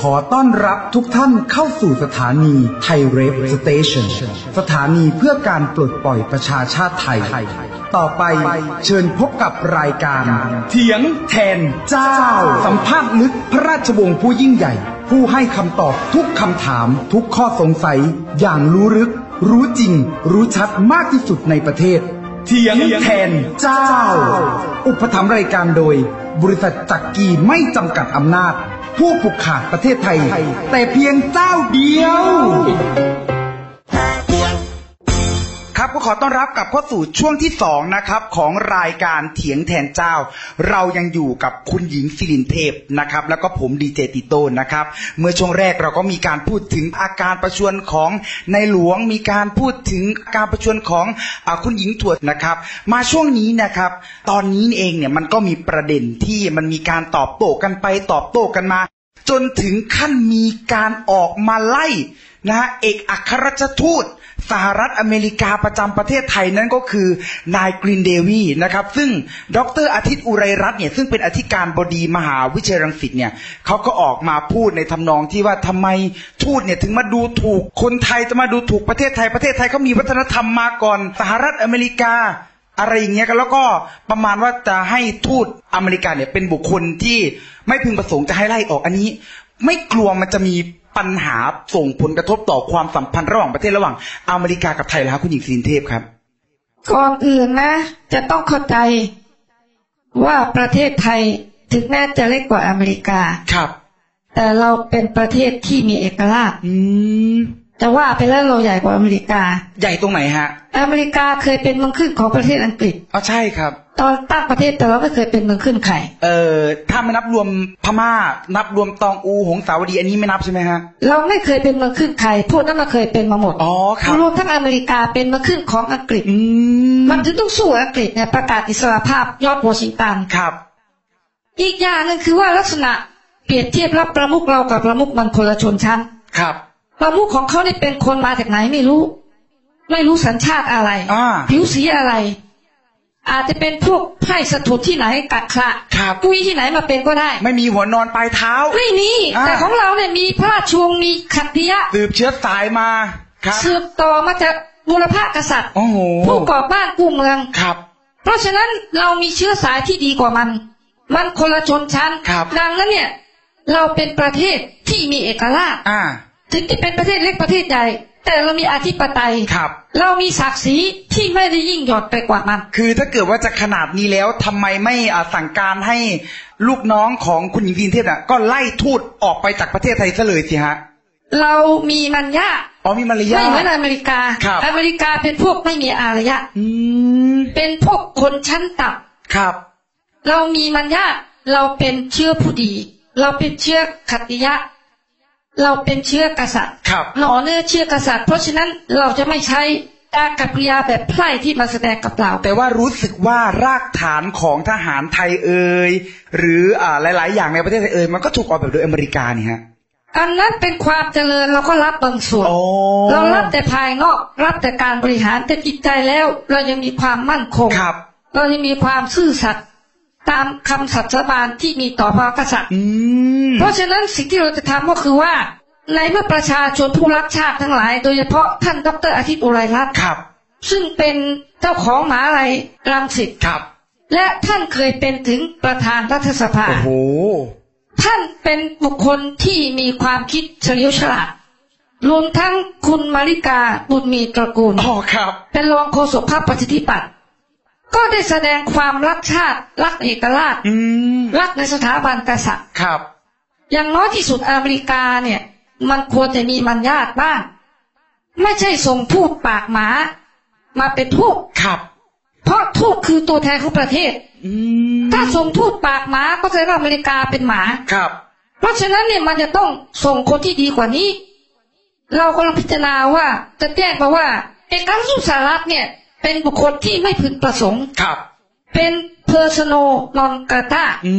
ขอต้อนรับทุกท่านเข้าสู่สถานีไทยเรฟสเตชันสถานีเพื่อการปลดปล่อยประชาชาติไทย ต่อไปเชิญพบกับรายการ เถียงแทนเจ้า สัมภาษณ์ลึกพระราชวงศ์ผู้ยิ่งใหญ่ ผู้ให้คำตอบทุกคำถามทุกข้อสงสัย อย่างรู้ลึก รู้จริง รู้ชัดมากที่สุดในประเทศ เถียงแทนเจ้า อุปถัมภ์รายการโดย บริษัทจักรีไม่จำกัดอำนาจ ผู้ผูกขาดประเทศไทย แต่เพียงเจ้าเดียว ครับก็ขอต้อนรับกลับเข้าสู่ช่วงที่สองนะครับ ของรายการเถียงแทนเจ้า เรายังอยู่กับคุณหญิงสิรินเทพนะครับ แล้วก็ผมดีเจติโต้นะครับ เมื่อช่วงแรกเราก็มีการพูดถึงอาการประชวรของในหลวงมีการพูดถึงอาการประชวรของอาคุณหญิงถวดนะครับ มาช่วงนี้นะครับ ตอนนี้เองเนี่ยมันก็มีประเด็นที่มันมีการตอบโต้กันไปตอบโต้กันมา จนถึงขั้นมีการออกมาไล่นะฮะเอกอัครราชทูตสหรัฐอเมริกาประจำประเทศไทยนั่นก็คือนายกรีนเดวีนะครับ ซึ่งดรอาทิตย์อุไรรัตน์เนี่ยซึ่งเป็นอธิการบดีมหาวิทยาลัยรังสิตเนี่ยเขาก็ออกมาพูดในทำนองที่ว่าทำไมทูตเนี่ยถึงมาดูถูกคนไทยจะมาดูถูกประเทศไทยประเทศไทยเขามีวัฒนธรรมมาก่อนสหรัฐอเมริกาอะไรอย่างเงี้ยกันแล้วก็ประมาณว่าจะให้ทูตอเมริกาเนี่ยเป็นบุคคลที่ ไม่พึงประสงค์จะให้ไล่ออกอันนี้ ไม่กลัวมันจะมีปัญหาส่งผลกระทบต่อความสัมพันธ์ระหว่างประเทศระหว่างอเมริกากับไทยแล้วครับคุณหญิงสิรินเทพครับก่อนอื่นนะ จะต้องเข้าใจว่าประเทศไทยถึงแม้จะเล็กกว่าอเมริกาครับ แต่เราเป็นประเทศที่มีเอกราช อืม แต่ว่าไปแล้วเราใหญ่กว่าอเมริกา ใหญ่ตรงไหนฮะ อเมริกาเคยเป็นเมืองขึ้นของประเทศอังกฤษอ๋อใช่ครับ ตอนตั้งประเทศแต่เราไม่เคยเป็นเมืองขึ้นใครเอ่อถ้าไม่นับรวมพม่า นับรวมตองอูหงสาวดีอันนี้ไม่นับใช่ไหมฮะ เราไม่เคยเป็นเมืองขึ้นใครพวกนั้นเราเคยเป็นมาหมดอ๋อครับรวมทั้งอเมริกาเป็นเมืองขึ้นของอังกฤษอืมมันถึงต้องสู้อังกฤษเนี่ยประกาศอิสรภาพยอดวอชิงตันครับ อีกอย่างหนึงคือว่าลักษณะเปรียบเทียบรับประมุขเรากับประมุขมันคนละชนชั้นครับ ประมุขของเขาเนี่เป็นคนมาจากไหนไม่รู้ ไม่รู้สัญชาติอะไรอ่าผิวสีอะไร อาจจะเป็นพวกไพร่สถุดที่ไหนกัดขระครับกุยที่ไหนมาเป็นก็ได้ ไม่มีหัวนอนปลายเท้า ไม่มีอ่าแต่ของเราเนี่ยมีพระราชวงศ์มีขัตติยะสืบเชื้อสายมาครับสืบต่อมาจากบุรพกษัตริย์โอ้โหผู้ก่อบ้านกู้เมืองครับ เพราะฉะนั้นเรามีเชื้อสายที่ดีกว่ามัน มันคนละชนชั้นครับดังนั้นเนี่ย เราเป็นประเทศที่มีเอกราชอ่า ถึงจะเป็นประเทศเล็กประเทศใหญ่แต่เรามีอธิปไตยครับ เรามีศักดิ์ศรีที่ไม่ได้ยิ่งหย่อนไปกว่ามัน คือถ้าเกิดว่าจะขนาดนี้แล้วทำไมไม่อ่าสั่งการให้ลูกน้องของคุณหญิงสิรินเทพอะก็ไล่ทูตออกไปจากประเทศไทยซะเลยสิฮะ เรามีมัญญาอ๋อมีมารยาไม่เหมือนทอเมริกาครับอเมริกาเป็นพวกไม่มีอารยะอืมเป็นพวกคนชั้นต่ครับำเรามีมัญญาเราเป็นเชื้อผู้ดี เราเป็นเชื้อขัตติยะ เราเป็นเชื้อกษัตริย์ครับหน่อเนื้อเชื้อกษัตริย์ เพราะฉะนั้นเราจะไม่ใช้การกับกริยาแบบไพร่ที่มาแสดงกับเรา แต่ว่ารู้สึกว่ารากฐานของทหารไทยเอ่ยหรืออ่าหลาย ๆ อย่างในประเทศไทยเอ่ยมันก็ถูกออกแบบโดยอเมริกานี่ฮะอันนั้นเป็นความเจริญเราก็รับบางส่วนโอ้เรารับแต่ภายนอกรับแต่การบริหารแต่จิตใจแล้ว เรายังมีความมั่นคงครับ เรายังมีความซื่อสัตย์ ตามคำสัตย์สาบานที่มีต่อพระกษัตริย์อืมเพราะฉะนั้นสิ่งที่เราจะทำก็คือว่า ในเมื่อประชาชนผู้รักชาติทั้งหลาย โดยเฉพาะท่านดรอาทิตย์อุไรรัตน์ครับซึ่งเป็นเจ้าของมหาลัยรังสิตครับ และท่านเคยเป็นถึงประธานรัฐสภาโอ้โหท่านเป็นบุคคลที่มีความคิดเฉลียวฉลาดรวมทั้งคุณมาริกาบุญมีตระกูลอ๋อครับ เป็นรองโฆษกพรรคประชาธิปัตย์ ก็ได้แสดงความรักชาติรักเอกราชอืมรักในสถาบันกษัตริย์ครับ อย่างน้อยที่สุดอเมริกาเนี่ย มันควรจะมีมัญญาติบ้าง ไม่ใช่ส่งทูตปากหมา มาเป็นทูตครับ เพราะทูตคือตัวแทนของประเทศอืมถ้าส่งทูตปากหมาก็แสดงว่าอเมริกาเป็นหมาครับ เพราะฉะนั้นเนี่ยมันจะต้องส่งคนที่ดีกว่านี้ เรากำลังพิจารณาว่าจะแจ้งมาว่าเอกอัครราชทูตสหรัฐเนี่ย เป็นบุคคลที่ไม่พึงประสงค์ครับ เป็น personal non grata อื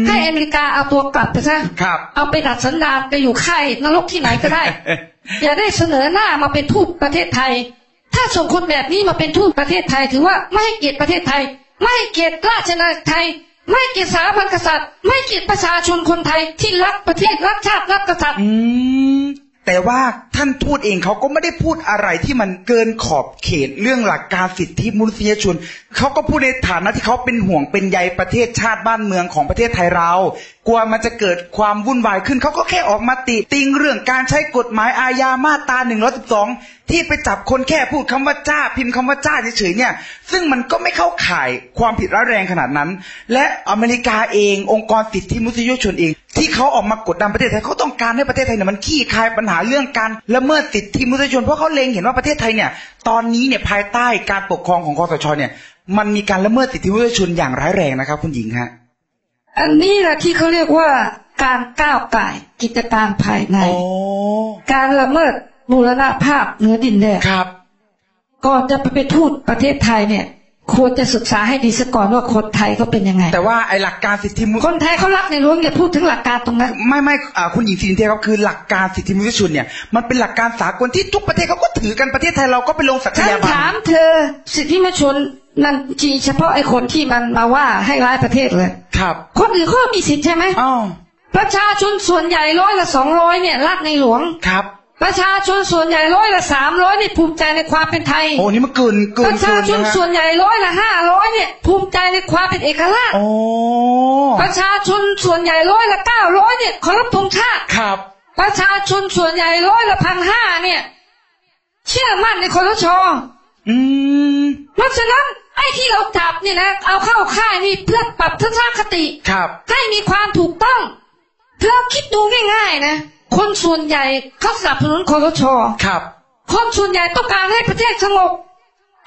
มให้อเมริกาเอาตัวกลับไปซะครับ เอาไปดัดสันดานไปอยู่ค่ายนรกที่ไหนก็ได้ อย่าได้เสนอหน้ามาเป็นทูตประเทศไทย ถ้าส่งคนแบบนี้มาเป็นทูตประเทศไทย ถือว่าไม่ให้เกียรติประเทศไทย ไม่ให้เกียรติราชนาจักรไทย ไม่เกลียดสถาบันกษัตริย์ ไม่เกลียดประชาชนคนไทยที่รักประเทศรักชาติรักกษัตริย์อืม แต่ว่าท่านทูตเองเขาก็ไม่ได้พูดอะไรที่มันเกินขอบเขตเรื่องหลักการสิทธิมนุษยชนเขาก็พูดในฐานะที่เขาเป็นห่วงเป็นใยประเทศชาติบ้านเมืองของประเทศไทยเรา ลัวมันจะเกิดความวุ่นวายขึ้น เขาก็แค่ออกมาติติงเรื่องการใช้กฎหมายอาญามาตรา112ที่ไปจับคนแค่พูดคำว่าจ้าพิมพ์คำว่าจ้าเฉยๆเนี่ย ซึ่งมันก็ไม่เข้าข่ายความผิดร้ายแรงขนาดนั้น และอเมริกาเององค์กรสิทธิมนุษยชนเอง ที่เขาออกมากดดันประเทศไทยเขาต้องการให้ประเทศไทยเนี่ยมันขี้คายปัญหาเรื่องการละเมิดสิทธิมนุษยชนเพราะเขาเล็งเห็นว่าประเทศไทยเนี่ยตอนนี้เนี่ยภายใต้การปกครองของคอสชเนี่ยมันมีการละเมิดสิทธิมนุษยชนอย่างร้ายแรงนะครับ คุณหญิงฮะ อันนี้แหละที่เขาเรียกว่าการก้าวไก่ายกิจการภายในโอ้การละเมิดบูรณภาพเหนือดินแดนครับ ก่อนจะไปเป็นทูตประเทศไทยเนี่ย ควรจะศึกษาให้ดีซะก่อนว่าคนไทยเขาเป็นยังไง แต่ว่าไอหลักการสิทธิมนุษคนไทยเขารักในหลวงอย่าพูดถึงหลักการตรงนั้นไม่ไม่อ่าคุณหญิงสิรินเทพครับคือหลักการสิทธิมนุษยชนเนี่ยมันเป็นหลักการสากลที่ทุกประเทศเขาก็ถือกันประเทศไทยเราก็ไปลงสัญฉันญาบันถามเธอสิทธิมนุษยชนนั่นจีเฉพาะไอ้คนที่มันมาว่าให้ร้ายประเทศเลย ครับ คนอื่นเขามีสิทธิ์ใช่ไหมอ้าวประชาชนส่วนใหญ่ร้อยละสองร้อยเนี่ยรักในหลวงครับ ประชาชนส่วนใหญ่ร้อยละสามร้อยเนี่ยภูมิใจในความเป็นไทย โอ้นี่มันเกินเกิปนระชาเกินชนนะฮะส่วนใหญ่ร้อยละห้าร้อยเนี่ยภูมิใจในความเป็นเอกราชโอ้ประชาชนส่วนใหญ่ร้อยละเก้าร้อยเนี่ยเคารพธงชาติครับ ประชาชนส่วนใหญ่ร้อยละพันห้าเนี่ย เชื่อมั่นในคอสชอืมเพราะฉะนั้นไอ้ที่เราจับเนี่ยนะเอาเข้าค่ายนี่เพื่อปรับทัศนคติครับ ให้มีความถูกต้องเพื่อคิดดูง่ายๆนะ คนส่วนใหญ่เขาสนับสนุนคอสชครับ คนส่วนใหญ่ต้องการให้ประเทศสงบ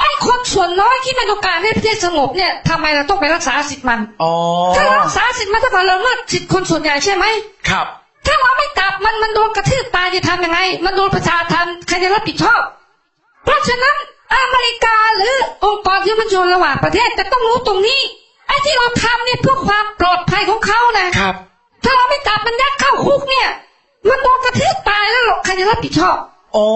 ไอ้คนส่วนน้อยที่ไม่ต้องการให้ประเทศสงบเนี่ยทำไมเราต้องไปรักษาสิทธิ์มันอ๋อถ้าเรารักษาสิทธิ์มันต้องการละเมิดสิทธิ์คนส่วนใหญ่ใช่ไหมครับ ถ้าเราไม่กลับมันมันโดนกระทืบตายจะทำยังไง มันโดนประชาทันใครจะรับผิดชอบ เพราะฉะนั้นอเมริกาหรือองค์กรที่มันชนระหว่างประเทศจะต้องรู้ตรงนี้ไอ้ที่เราทำเนี่ยเพื่อความปลอดภัยของเขานะครับ ถ้าเราไม่จับมันยัดเข้าคุกเนี่ย มันโดนกระทืบตายแล้วหรอกใครจะรับผิดชอบอ๋อ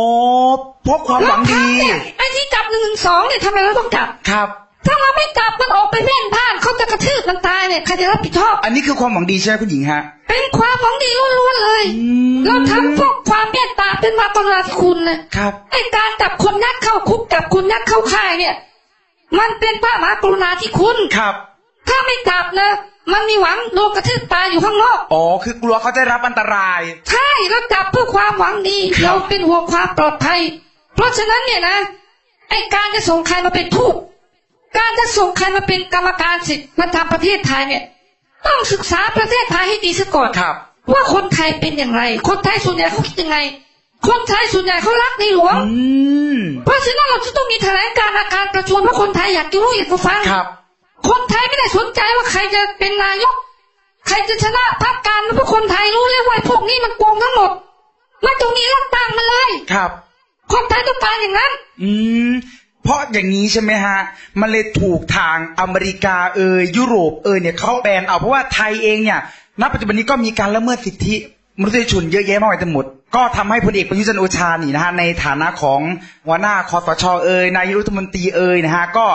เพราะความหวังดีเราทำเนี่ยไอ้ที่จับหนึ่งสองเนี่ยทำไมเราต้องจับครับถ้าเราไม่จับมันออกไปเล่นบ้านเขาจะกระทืบมันตายเนี่ยใครจะรับผิดชอบ อันนี้คือความหวังดีใช่ไหมคุณหญิงฮะ เป็นความหวังดีล้วนๆเลยอืมเราทำเพราะความเมตตาเป็นมาตราธิคุณนะครับไอ้การจับคนยัดเข้าคุกจับคนยัดเข้าค่ายเนี่ย มันเป็นพระมหากรุณาธิคุณครับ ถ้าไม่จับนะ มันมีหวังโดนกระทืบตายอยู่ข้างนอก อ๋อ คือกลัวเขาจะรับอันตราย ใช่เราจับเพื่อความหวังดีครับเราเป็นห่วงความปลอดภัย เพราะฉะนั้นเนี่ยนะ ไอ้การจะส่งใครมาเป็นทูต การจะส่งใครมาเป็นกรรมการสิทธิ์มาทำประเทศไทยเนี่ย ต้องศึกษาประเทศไทยให้ดีซะก่อนครับ ว่าคนไทยเป็นอย่างไร คนไทยส่วนใหญ่เขาคิดยังไง คนไทยส่วนใหญ่เขารักในหลวงอืมเพราะฉะนั้นเราจะต้องมีแถลงการณ์อาการประชวรเพราะคนไทยอยากจะรู้อยากจะฟังครับ คนไทยไม่ได้สนใจว่าใครจะเป็นนายก ใครจะชนะพรรคการเมืองเพราะคนไทยรู้เลยว่าพวกนี้มันโกงทั้งหมดไม่ต้องมีเลือกตั้งมาเลยครับคนไทยต้องการอย่างนั้น อืมเพราะอย่างนี้ใช่ไหมฮะ มันเลยถูกทางอเมริกาเอยยุโรปเอยเนี่ยเขาแบนเอาเพราะว่าไทยเองเนี่ยณปัจจุบันนี้ก็มีการละเมิดสิทธิ มนุษยชนเยอะแยะมากมายทั้งหมด ก็ทำให้พลเอกประยุทธ์จันทร์โอชานี่นะฮะในฐานะของหัวหน้าคอสชเอยนายกรัฐมนตรีเอยนะฮะก็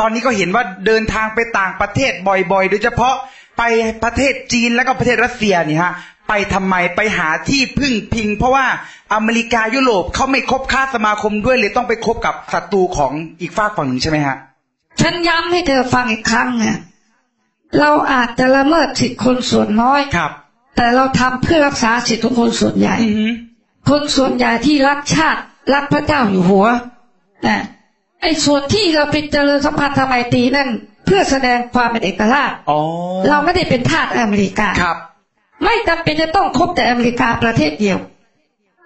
ตอนนี้ก็เห็นว่าเดินทางไปต่างประเทศบ่อยๆ โดยเฉพาะไปประเทศจีนแล้วก็ประเทศรัสเซียนี่ฮะไปทำไมไปหาที่พึ่งพิง เพราะว่าอเมริกายุโรปเขาไม่คบค้าสมาคมด้วยเลยต้องไปคบกับศัตรูของอีกฝากฝั่งหนึ่งใช่ไหมฮะฉันย้ำให้เธอฟังอีกครั้งเนี่ยเราอาจจะละเมิดสิทธิคนส่วนน้อยครับ แต่เราทำเพื่อรักษาสิทธิของคนส่วนใหญ่อือหือคนส่วนใหญ่ที่รักชาติรักพระเจ้าอยู่หัวนะไอ้ส่วนที่เราไปเจริญสัมพันธไมตรีนั่น เพื่อแสดงความเป็นเอกราชอ๋อเราไม่ได้เป็นทาสอเมริกาครับ ไม่จำเป็นจะต้องคบแต่อเมริกาประเทศเดียว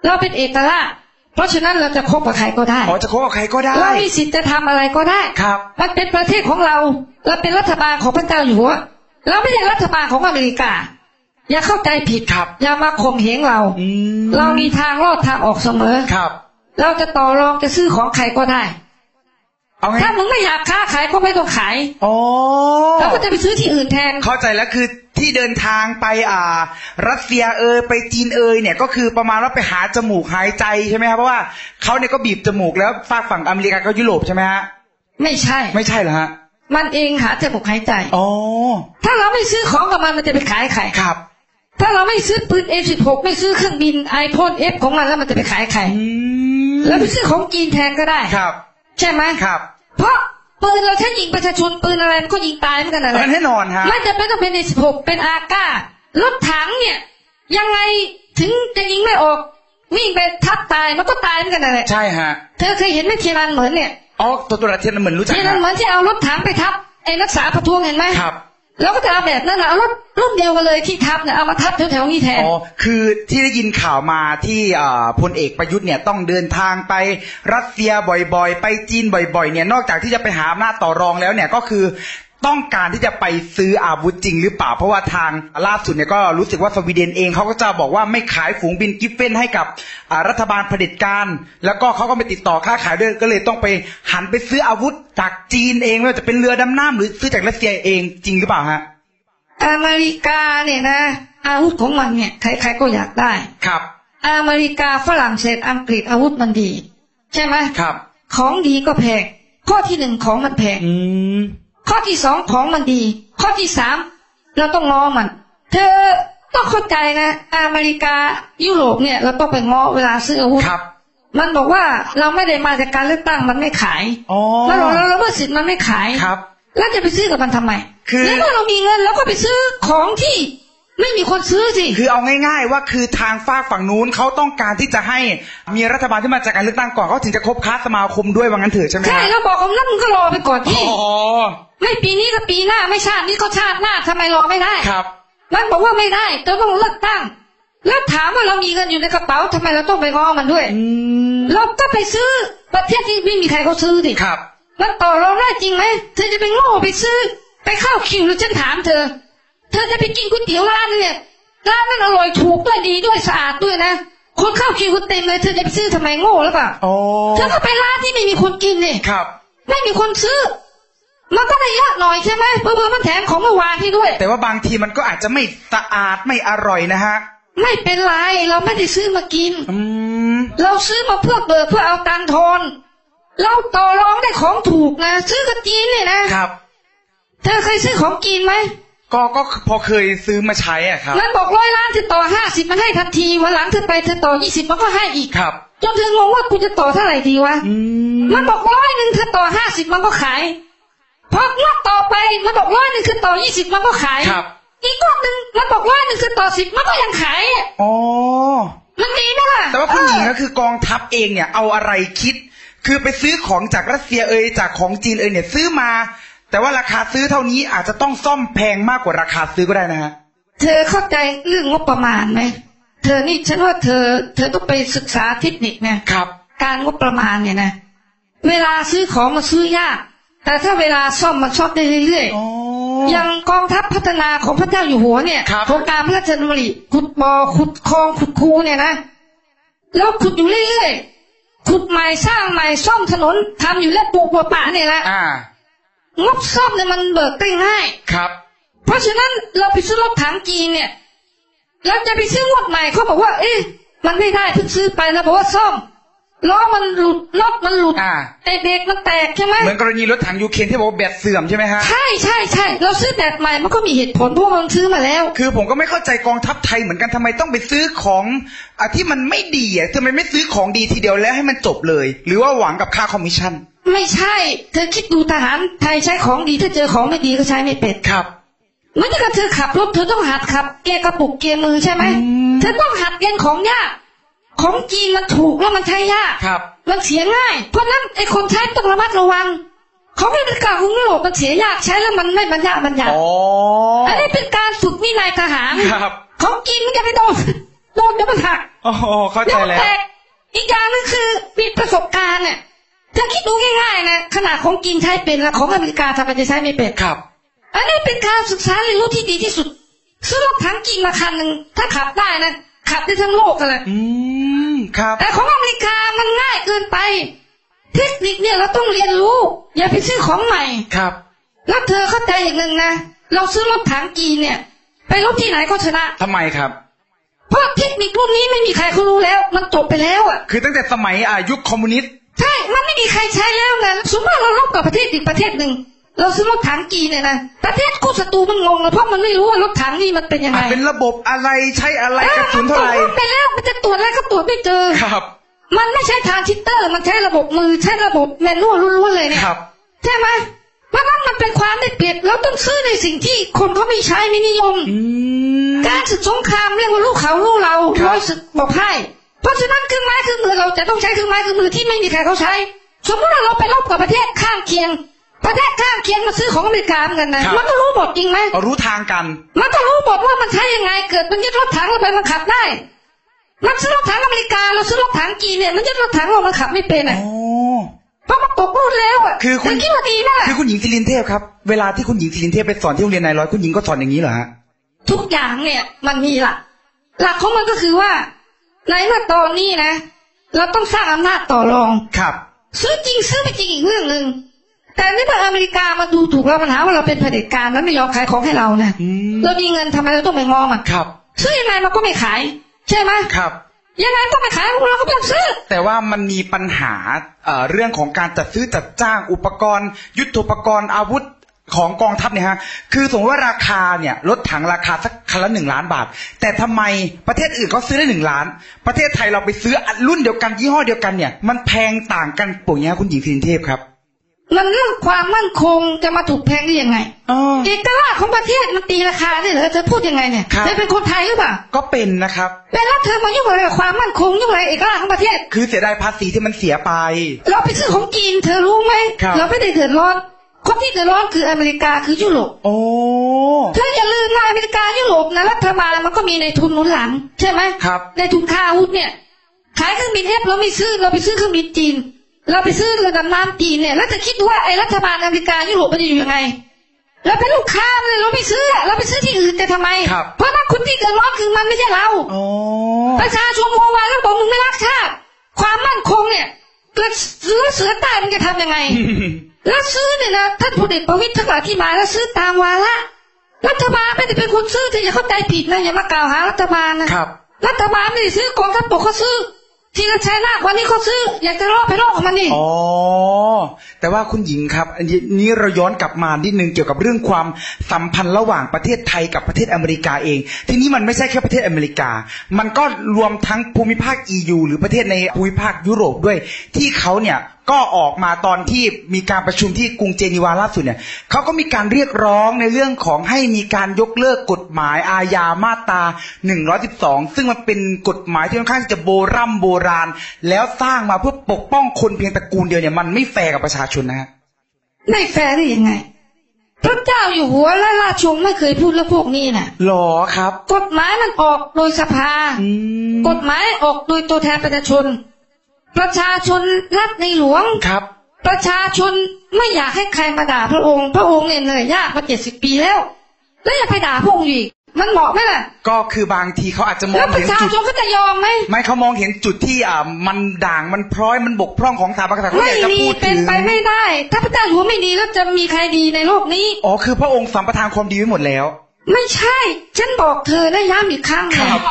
เราเป็นเอกราชเพราะฉะนั้นเราจะคบกับใครก็ได้อ๋อจะคบกับใครก็ได้เรามีสิทธิ์จะทำอะไรก็ได้ครับมันเป็นประเทศของเรา เราเป็นรัฐบาลของพระเจ้าอยู่หัวเราไม่ใช่รัฐบาลของอเมริกา อย่าเข้าใจผิดครับ อย่ามาข่มเหงเราอืมเรามีทางรอดทางออกเสมอครับ เราจะต่อรองจะซื้อของใครก็ได้เอาไงถ้ามึงไม่อยากค้าขายก็ไม่ต้องขายอ๋อเราก็จะไปซื้อที่อื่นแทน เข้าใจแล้วคือที่เดินทางไปอ่า รัสเซียเอยไปจีนเอยเนี่ยก็คือประมาณว่าไปหาจมูกหายใจใช่ไหมครับเพราะว่าเขาเนี่ยก็บีบจมูกแล้วฝากฝั่งอเมริกาก็ยุโรปใช่ไหมฮะไม่ใช่ ไม่ใช่เหรอฮะ มันเองหาแต่บกหายใจอ๋อถ้าเราไม่ซื้อของกับมันมันจะไปขายใครครับ ถ้าเราไม่ซื้อปืน F16 ไม่ซื้อเครื่องบินไอพ่น F ของมันแล้วมันจะไปขายใครอืมแล้วไปซื้อของจีนแทนก็ได้ครับ ใช่ไหมครับ เพราะปืนเราใช้ยิงประชาชนปืนอะไรมันก็ยิงตายเหมือนกันนั่นแหมันละแน่นอนฮะไม่จำเป็นต้องเป็น F16 เป็นอาก้ารถถังเนี่ย ยังไงถึงจะยิงไม่ออกวิ่งไปทับตายมันก็ตายเหมือนกันนั่นแหละใช่ฮะ เธอเคยเห็นไหมเทียรันเหมือนเนี่ยอ๋อตัวตัวเทียนเหมือนรู้จักเทียรันฮะเหมือนที่เอารถถังไปทับไอ้นักษาประท้วงเห็นไหมครับ แล้วก็จะเอาแบบนั้นนะเอารถรุ่นเดียวกันเลยที่ทับเนี่ยเอามาทับแถวๆนี้แทนอ๋อคือที่ได้ยินข่าวมาที่อ่าพลเอกประยุทธ์เนี่ยต้องเดินทางไปรัสเซียบ่อยๆ ไปจีนบ่อยๆเนี่ยนอกจากที่จะไปหาอำนาจต่อรองแล้วเนี่ยก็คือ ต้องการที่จะไปซื้ออาวุธจริงหรือเปล่า เพราะว่าทางล่าสุดเนี่ยก็รู้สึกว่าสวีเดนเองเขาก็จะบอกว่าไม่ขายฝูงบินกิฟเฟนให้กับอ่ารัฐบาลเผด็จการ แล้วก็เขาก็ไม่ติดต่อค้าขายด้วยก็เลยต้องไปหันไปซื้ออาวุธจากจีนเองไม่ว่าจะเป็นเรือดำน้ำหรือซื้อจากรัสเซียเองจริงหรือเปล่าฮะอเมริกาเนี่ยนะ อาวุธของมันเนี่ยใครๆก็อยากได้ครับ อเมริกาฝรั่งเศสอังกฤษอาวุธมันดี ใช่ไหมครับ ของดีก็แพงข้อที่หนึ่งของมันแพงอืม ข้อที่สองของมันดี ข้อที่สามเราต้องง้อมัน เธอต้องเข้าใจนะ อเมริกายุโรปเนี่ย เราต้องไปง้อเวลาซื้ออาวุธครับมันบอกว่าเราไม่ได้มาจากการเลือกตั้งมันไม่ขายอ๋อมันบอกเราละเมิดสิทธิ์มันไม่ขายครับ แล้วจะไปซื้อกับมันทำไม คือแล้วเมื่อเรามีเงินเราก็ไปซื้อของที่ ไม่มีคนซื้อสิ คือเอาง่ายๆ ว่าคือทางฝากฝั่งนู้นเขาต้องการที่จะให้มีรัฐบาลที่มาจากการเลือกตั้งก่อนเขาถึงจะคบค้าสมาคมด้วยว่างั้นเถอะใช่ไหมใช่ฮะเราบอกกับนั่นมึงก็รอไปก่อนอ๋ที่อไม่ปีนี้ก็ปีหน้าไม่ชาตินี้ก็ชาติหน้าทำไมรอไม่ได้ครับมันบอกว่าไม่ได้เราต้องเลือกตั้ง แล้วถามว่าเรามีเงินอยู่ในกระเป๋าทำไมเราต้องไปง้อมันด้วยอืมเราก็ไปซื้อประเทศที่ไม่มีใครเขาซื้อดิครับ มันต่อรองได้จริงไหมเธอจะไปโง่ไปซื้อ ไปเข้าคิวหรือฉันถามเธอ เธอจะไปกินก๋วยเตี๋ยวร้านเนี่ยร้านนั้นอร่อยถูกด้วยดีด้วยสะอาดด้วยนะคนเข้าคิวกันเต็มเลยเธอจะไปซื้อทำไมโง่หรือเปล่าอ๋อเธอก็ไปร้านที่ไม่มีคนกินเนี่ยครับ ไม่มีคนซื้อ มันก็ได้เยอะหน่อยใช่ไหมเพื่อๆมันแถมของเมื่อวานให้ด้วย แต่ว่าบางทีมันก็อาจจะไม่สะอาดไม่อร่อยนะฮะไม่เป็นไรเราไม่ได้ซื้อมากินอืมเราซื้อมาเพื่อเบิกเพื่อเอาตังค์ทอนเราต่อรองได้ของถูกนะ ซื้อกับจีนเนี่ยนะครับ เธอเคยซื้อของจีนไหม ก็ก็พอเคยซื้อมาใช้อะครับมันบอกร้อยล้านเธอต่อห้าสิบมันให้ทันทีวันหลังเธอไปเธอต่อยี่สิบมันก็ให้อีกครับจนเธองงว่ากูจะต่อเท่าไหร่ดีวะอืมมันบอกร้อยหนึ่งเธอต่อห้าสิบมันก็ขายพองวดต่อไปมันบอกร้อยหนึ่งคือต่อยี่สิบมันก็ขายครับ อีกงวดหนึ่งมันบอกร้อยหนึ่งคือต่อสิบมันก็ยังขายอะอ๋อมันดีนะล่ะแต่ว่าคุณหญิงเอก็อคือกองทัพเองเนี่ยเอาอะไรคิด คือไปซื้อของจากรัสเซียเอยจากของจีนเอยเนี่ยซื้อมา แต่ว่าราคาซื้อเท่านี้อาจจะต้องซ่อมแพงมากกว่าราคาซื้อก็ได้นะฮะ เธอเข้าใจเรื่องงบประมาณไหม เธอนี่ฉันว่าเธอ เธอต้องไปศึกษาเทคนิคนะครับ การงบประมาณเนี่ยนะ เวลาซื้อของมันซื้อยาก แต่ถ้าเวลาซ่อมมันซ่อมได้เรื่อยอ๋อๆอย่างกองทัพพัฒนาของพระเจ้าอยู่หัวเนี่ยครับโครงการพระราชดำริขุดบ่อขุดคลองขุดคูเนี่ยนะ แล้วขุดอยู่เรื่อยๆขุดใหม่สร้างใหม่ซ่อมถนนทำอยู่แล้วปลูกบัวป่าเนี่ยนะอ่า งบซ่อมเนี่ยมันเบิกได้ง่ายครับ เพราะฉะนั้นเราไปซื้อรถถังจีนเนี่ยเราจะไปซื้องวดใหม่เขาบอกว่า เอ๊ะมันไม่ได้เพิ่งซื้อไปแล้วบอกว่าซ่อม ล้อมันหลุดรถมันหลุดอ่าแต่เบรกมันแตกใช่ไหมเหมือนกรณีรถถังยูเครนที่บอกว่าแบตเสื่อมใช่ไหมฮะใช่ใช่ใช่เราซื้อแบบใหม่มันก็มีเหตุผลเพราะว่ามันซื้อมาแล้ว คือผมก็ไม่เข้าใจกองทัพไทยเหมือนกันทำไมต้องไปซื้อของอะที่มันไม่ดีอะทำไมไม่ซื้อของดีทีเดียวแล้วให้มันจบเลย หรือว่าหวังกับค่าคอมมิชชั่นไม่ใช่ เธอคิดดูทหารไทยใช้ของดีถ้าเจอของไม่ดีก็ใช้ไม่เป็นครับเหมือนกับเธอขับรถเธอต้องหัดขับ เกียร์กระปุกเกียร์มือใช่ไหมอืมเธอต้องหัดเรียนของยาก ของจีนมันถูกแล้วมันใช้ยากครับ มันเสียง่าย เพราะฉะนั้นไอ้คนใช้ต้องระมัดระวังของไม่เป็นกาของยุโรปมันเสียยากใช้แล้วมันไม่บรรยะบรรยัติอ๋ออันนี้เป็นการฝึกวินัยทหารครับของกินมันจะไปโดนโดนจะมันหักอ๋อเข้าใจเดี๋ยวแล้วแตกอีกอย่างหนึงคือมีประสบการณ์เนี่ยถ้าคิดดูง่ายๆนะขนาดของกินใช้เป็นแล้วของอเมริกาทำไมจะใช้ไม่เป็นครับ อันนี้เป็นการศึกษาเรียนรู้ที่ดีที่สุดซื้อรถถังจริงมาคันหนึ่งถ้าขับได้นะ ขับได้ทั้งโลกกันเลยอืมครับ แต่ของอเมริกามันง่ายเกินไป เทคนิคเนี่ยเราต้องเรียนรู้ อย่าไปซื้อของใหม่ครับ แล้วเธอเข้าใจอย่างหนึ่งนะเราซื้อรถถังจีนเนี่ย ไปรถที่ไหนก็ชนะทำไมครับเพราะเทคนิครุ่นนี้ไม่มีใครเขารู้แล้ว มันจบไปแล้วอะ คือตั้งแต่สมัยอ่ายุคคอมมิวนิสต์ใช่ มันไม่มีใครใช้แล้วนะสมมติว่าเรารบกับประเทศอีกประเทศหนึ่ง เราซื้อรถถังจีนเนี่ยนะประเทศคู่ศัตรูมันงงเลยเพราะมันไม่รู้ว่ารถถังนี่มันเป็นยังไงเป็นระบบอะไรใช้อะไรกระสุนเท่าไหร่ออมันตรวจไปแล้วมันจะตรวจอะไรก็ตรวจไม่เจอครับ มันไม่ใช่ทรานซิสเตอร์ มันใช้ระบบมือใช้ระบบแมนนวลล้วนๆเลยเนี่ยครับใช่ไหมเพราะนั้นมันเป็นความได้เปรียบเราต้องซื้อในสิ่งที่คนเขาไม่ใช้ไม่นิยมอืมการศึกสงครามเรียกว่าลูกเขาลูกเราครับร้อยศึกบอกให้เพราะฉะนั้นเครื่องไม้เครื่องมือเราจะต้องใช้เครื่องไม้เครื่องมือที่ไม่มีใครเขาใช้ สมมติว่าเราไปรบกับประเทศข้างเคียง ประเทศข้างเคียงมาซื้อของอเมริกาเหมือนกันนะครับ มันก็รู้หมดจริงไหมเอารู้ทางกัน มันก็รู้หมดว่ามันใช้ยังไง เกิดมันยึดรถถังเราไปมันขับได้ มันซื้อรถถังอเมริกาเราซื้อรถถังจีนเนี่ยมันยึดรถถังเรามันขับไม่เป็นอ๋อะอเพราะมันตกรุ่นแล้วอะคือคุณแต่คิดว่าดีนะคือคุณหญิงสิรินเทพครับ เวลาที่คุณหญิงสิรินเทพไปสอนที่โรงเรียนนายร้อยคุณหญิงก็สอนอย่างนี้เหรอฮะ ทุกอย่างเนี่ยมันมีหลักหลักของมันก็คือว่า ในเมื่อตอนนี้นะ เราต้องสร้างอำนาจต่อรอง ครับ ซื้อจริงซื้อไม่จริงอีกเรื่องหนึ่ง แต่นี่เมื่ออเมริกามาดูถูกเราปัญหาว่าเราเป็นเผด็จการแล้วไม่ยอมขายของให้เรานะอืมเรามีเงินทำไมเราต้องไปงอมันครับซื้อยังไงมันก็ไม่ขาย ใช่ไหมครับยังไงก็ไม่ขายเราก็ไม่ต้องซื้อ แต่ว่ามันมีปัญหาเอ่อเรื่องของการจัดซื้อจัดจ้างอุปกรณ์ ยุทโธปกรณ์อาวุธของกองทัพเนี่ยฮะ คือสมมติว่าราคาเนี่ยรถถังราคาสักคันละหนึ่งล้านบาท แต่ทำไมประเทศอื่นเขาซื้อได้หนึ่งล้าน ประเทศไทยเราไปซื้ออันรุ่นเดียวกันยี่ห้อเดียวกันเนี่ย มันแพงต่างกันปุ่อย่างเงี้ยคุณหญิงสิริเทพครับ มันเรื่องความมั่นคงจะมาถูกแพงได้ยังไงอ๋อเอกราชของประเทศมันตีราคาได้เหรอเธอพูดยังไงเนี่ยครับเธอเป็นคนไทยหรือเปล่าก็เป็นนะครับเป็นแล้วเธอมายุ่งอะไรกับความมั่นคงยุ่งอะไรเอกราชของประเทศ คือเสียดายภาษีที่มันเสียไป เราไปซื้อของจีนเธอรู้ไหมครับเราไม่ได้เดือดร้อนคนที่เดือดร้อนคืออเมริกาคือยุโรปโอ้เธออย่าลืมนะอเมริกายุโรปนะรัฐบาลมันก็มีในทุนหนุนหลังใช่ไหมครับในทุนค่าอาวุธเนี่ย ขายเครื่องบินเอฟเราไม่ซื้อเราไปซื้อเครื่องบินจีน เราไปซื้อเรือดำน้ำจีนเนี่ยแล้วจะคิดดูว่าไอ้รัฐบาลอเมริกายุโรปมันจะอยู่ยังไงเราเป็นลูกค้าเลยเราไม่ซื้อเราไปซื้อที่อื่นแต่ทำไมครับเพราะว่าคนที่เดือดร้อนคือมันไม่ใช่เราโอ้ประชาชนโวยวายแล้วบอกมึงไม่รักชาติความมั่นคงเนี่ยเกิดเสือเสือใต้มันจะทำยังไง แล้วซื้อเนี่ยนะท่านพลเอกประวิตรท่านก็อธิบายแล้วซื้อตามวาระรัฐบาลไม่ได้เป็นคนซื้อแต่อย่าเข้าใจผิดนะอย่ามากล่าวหารัฐบาลนะครับ รัฐบาลไม่ได้ซื้อกองทัพบกเขาซื้อ ทีละชัยนาวันนี้เขาซื้อ อยากจะรอบไปรอบของมันนี่อ๋อแต่ว่าคุณหญิงครับ อันนี้เราย้อนกลับมานิดนึงเกี่ยวกับเรื่องความสัมพันธ์ระหว่างประเทศไทยกับประเทศอเมริกาเอง ทีนี้มันไม่ใช่แค่ประเทศอเมริกา มันก็รวมทั้งภูมิภาค EU หรือประเทศในภูมิภาคยุโรปด้วยที่เขาเนี่ยก็ออกมาตอนที่มีการประชุมที่กรุงเจนีวาล่าสุดเนี่ยเขาก็มีการเรียกร้องในเรื่องของให้มีการยกเลิกกฎหมายอาญามาตรา112 ซึ่งมันเป็นกฎหมายที่ค่อนข้างที่จะโบรำโบราณ แล้วสร้างมาเพื่อปกป้องคนเพียงตระกูลเดียวเนี่ยมันไม่แฟร์กับประชาชนนะฮะไม่แฟร์ได้ยังไงพระเจ้าอยู่หัวและราชวงศ์ไม่เคยพูดเรื่องพวกนี้น่ะหรอครับ กฎหมายมันออกโดยสภาอืมกฎหมายออกโดยตัวแทนประชาชน ประชาชนรักในหลวงครับ ประชาชนไม่อยากให้ใครมาด่าพระองค์ พระองค์เนี่ยเหนื่อยยากมาเจ็ดสิบปีแล้ว แล้วอย่าไปด่าพระองค์อีกมันเหมาะไหมล่ะ ก็คือบางทีเขาอาจจะมอแล้วงประเห็นชาจุดชนก็จะยอมไหมไม่เขามองเห็นจุดที่อ่ามันด่างมันพร้อยมันบกพร่องของสถาบันกษัตริย์เขาไม่อยากจะมีพูดเป็ถึนงไปไม่ได้ ถ้าพระเจ้าอยู่หัวไม่ดีแล้วจะมีใครดีในโลกนี้อ๋อคือพระองค์สัมปทานความดีไว้หมดแล้ว ไม่ใช่ ฉันบอกเธอนะย้ำอีกครั้งครันะบ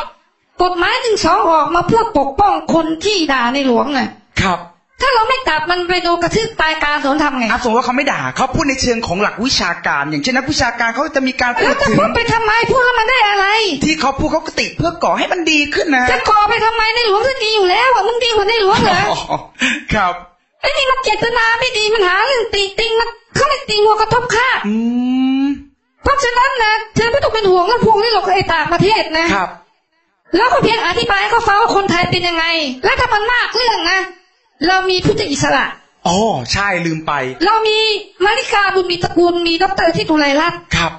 กฎหมายหนึ่งสองออกมาเพื่อปกป้องคนที่ด่าในหลวงน่ะ ครับ ถ้าเราไม่จับมันไปโดนกระทืบตายกลารสนทำไงอาสมมติว่าเขาไม่ด่าเขาพูดในเชิงของหลักวิชาการ อย่างเช่นนักวิชาการเขาจะมีการพูแล้ดวจะถึง พูดไปทำไมพูดแล้วมันได้อะไร ที่เขาพูดเขากติเพื่อก่อให้มันดีขึ้นนะจะก่อไปทำไมในหลวงก็ดีอยู่แล้วอะมึงดีกว่าในหลวงเหรออ๋อครับ ไอ้นี่มันเจตนาไม่ดีมันหาเรื่องตีติงมันเขาไม่ตีหัวกระทบข้าอืมเพราะฉะนั้นนะเธอไม่ต้องเป็นห่วงเรื่องพวกนี้หรอกไอ้ต่างประเทศนะ ครับ แล้วก็เพียงอธิบายให้เขาฟังว่าคนไทยเป็นยังไง และถ้ามันมากเรื่องนะ เรามีพุทธอิสระอ๋อใช่ลืมไป เรามีมาริกาบุญมีตระกูลมีดรที่ตุไลรัตน์ครับ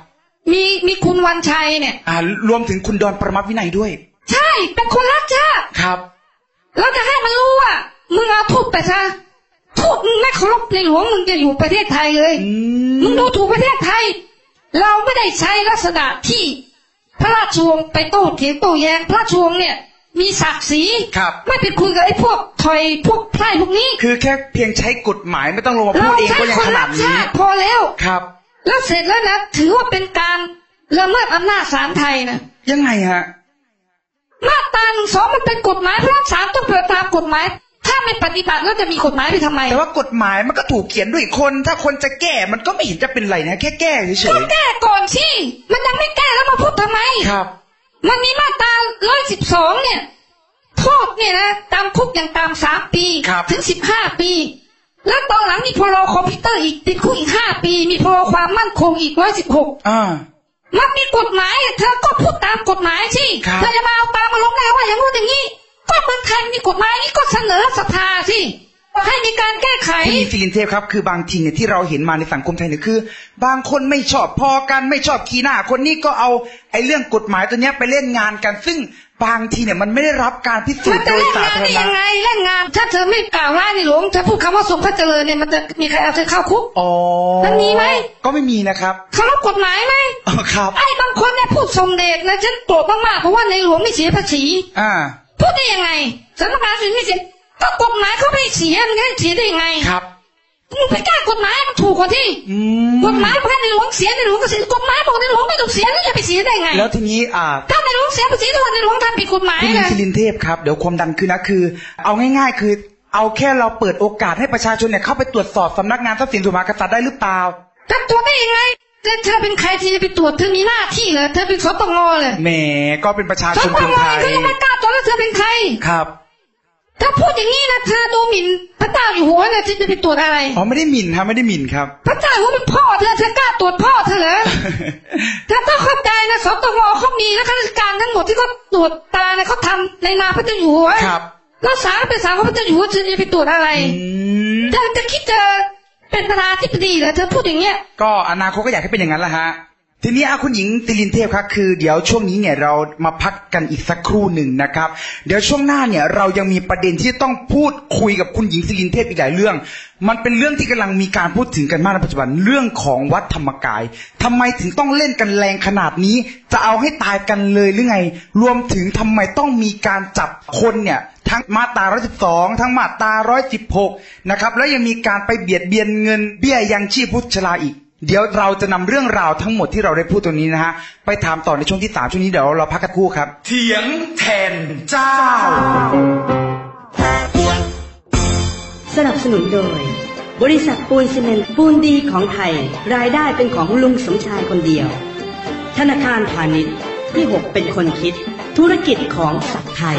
มีมีคุณวันชัยเนี่ย อ่ารวมถึงคุณดอนประมัติวินัยด้วย ใช่เป็นคนรักชาติครับ เราจะให้มันรู้ว่ามึงเอาทูตไปซะทูตมึงไม่เคารพในหลวงมึงจะอยู่ประเทศไทยเลยอืมึงมดูถูกประเทศไทย เราไม่ได้ใช้ลักษณะที่ พระราชวงศ์ไปโต้เถียงโต้แย้งพระราชวงศ์เนี่ยมีศักดิ์ศรีครับไม่ไปคุยกับไอ้พวกถอยพวกไพร่พวกนี้ คือแค่เพียงใช้กฎหมายไม่ต้องลงมาพูเราดเองใช้ก็ยังคนขนารัดกนี้ชาติพอแล้วครับ แล้วเสร็จแล้วนะถือว่าเป็นการละเมิดอำนาจศาลไทยนะยังไงฮะมาตราหนึ่งสองมันเป็นกฎหมายพระศาลต้องเปิดตามกฎหมาย ถ้าถ้าไม่ปฏิบัติแล้วจะมีกฎหมายไปทำไม แต่ว่ากฎหมายมันก็ถูกเขียนด้วยคน ถ้าคนจะแก้มันก็ไม่เห็นจะเป็นไรนะแค่แก้เฉก็ยแก้ก่อนสิมันยังไม่แก้แล้วมาพูดทำไมๆครับ มันมีมาตราร้อยสิบสองเนี่ยโทษเนี่ยนะตามคุกอย่างตามสามปีครับถึงสิบห้าปี แล้วตอนหลังมีพรคอมพิวเตอร์อีกติดคุกอีกห้าปี มีพรความมั่นคงอีกร้อยสิบหกอ่ามันมีกฎหมายเธอก็พูดตามกฎหมายสิครับเธอจะมาเอาตามมาล้มแล้วว่าอย่างนู้นอย่างนี้ ก็เมืองไทยมีกฎหมายนี่ก็เสนอสภาสิให้มีการแก้ไขที่มีฟิลินเทพครับคือบางทีเนี่ยที่เราเห็นมาในสังคมไทยเนี่ยคือ บางคนไม่ชอบพอกันไม่ชอบขี้หน้า คนนี้ก็เอาไอ้เรื่องกฎหมายตัวเนี้ยไปเล่นงานกัน ซึ่งบางทีเนี่ยมันไม่ได้รับการพิสูมัจนน์จะโดยเล่นสางานธารได้ณะยังไงเล่นงานถ้าเธอไม่กล่าวร้ายในหลวงเธอพูดคำว่าทรงพระเจริญเนี่ยมันจะมีใครเอาเธอเข้าคุกอ๋อมันมีไหมก็ไม่มีนะครับเคารพกฎหมายไหมอ๋อครับไอ้บางคนเนี่ยพูดทรงเดชนะฉันโกรธมากๆเพราะว่าในหลวงไม่เสียภาษีอ่า พูดได้ยังไงสำนักงานสินไม่เสียก็กฎหมายเขาไม่เสียงั้นเสียได้ยังไงครับมึงไปแก้กฎหมายให้มันถูกกว่าที่อืมกฎหมายบอกให้ในหลวงเสียในหลวงก็เสียกฎหมายบอกในหลวงไม่ต้องเสียแล้วจะไปเสียได้ไง แล้วทีนี้อ่าถ้าในหลวงเสียภาษีทุกวันในหลวงทำผิดกฎหมายคุณเลลินยซิลินเทพครับเดี๋ยวความดันขึ้นนะคือ เอาง่าย ๆ คือ เอาแค่เราเปิดโอกาสให้ประชาชนเนี่ยเข้าไปตรวจสอบสำนักงานทรัพย์สินส่วนมหากษัตริย์ได้หรือเปล่าจะตรวจได้ยังไงแล้วเธอเป็นใครที่จะไปตรวจเธอมีหน้าที่เหรอเธอเป็นสตงเลยแหมก็เป็นประชาสชนตคนงไทยเขายังไม่กล้าตรวจแล้วเธอเป็นใครครับ ถ้าพูดอย่างนี้นะเธอดูหมิ่นพระเจ้าอยู่หัวเนี่ยที่จะไปตรวจอะไร อ๋อไม่ได้หมิ่นครับไม่ได้หมิ่นครับ พระเจ้าอยู่หัวเป็นพ่อเธอเธอกล้าตรวจพ่อเธอเหรอเธอต้องเข้าใจนะสตงเขามีและข้าราชการทั้งหมดที่เขาตรวจตาเนี่ยเขาทำในนามพระเจ้าอยู่หัวครับแล้วสารเป็นสารของพระเจ้าอยู่หัวเธอจะไปตรวจอะไรอืมเธอจะคิดจะเป็นประธานาธิบดีเหรอเธอพูดอย่างเงี้ย ก็อนาคตก็อยากให้เป็นอย่างนั้นแหละฮะ ทีนี้อาคุณหญิงติลินเทพครับคือเดี๋ยวช่วงนี้เนี่ยเรามาพักกันอีกสักครู่หนึ่งนะครับ เดี๋ยวช่วงหน้าเนี่ยเรายังมีประเด็นที่ต้องพูดคุยกับคุณหญิงสิรินเทพอีกหลายเรื่อง มันเป็นเรื่องที่กำลังมีการพูดถึงกันมากในปัจจุบันเรื่องของวัดธรรมกายทำไมถึงต้องเล่นกันแรงขนาดนี้ จะเอาให้ตายกันเลยหรือไง รวมถึงทำไมต้องมีการจับคนเนี่ยทั้งมาตรา 112 ทั้งมาตรา 116 นะครับแล้วยังมีการไปเบียดเบียนเงินเบี้ยยังชีพผู้ชราอีก เดี๋ยวเราจะนำเรื่องราวทั้งหมดที่เราได้พูดตรงนี้นะฮะ ไปถามต่อในช่วงที่สามช่วงนี้เดี๋ยวเราพักกันครู่ครับ เถียงแทนเจ้า สนับสนุนโดย บริษัทปูนซีเมนต์ปูนดีของไทย รายได้เป็นของลุงสมชายคนเดียว ธนาคารพาณิชย์ที่6เป็นคนคิด ธุรกิจของสัตว์ไทย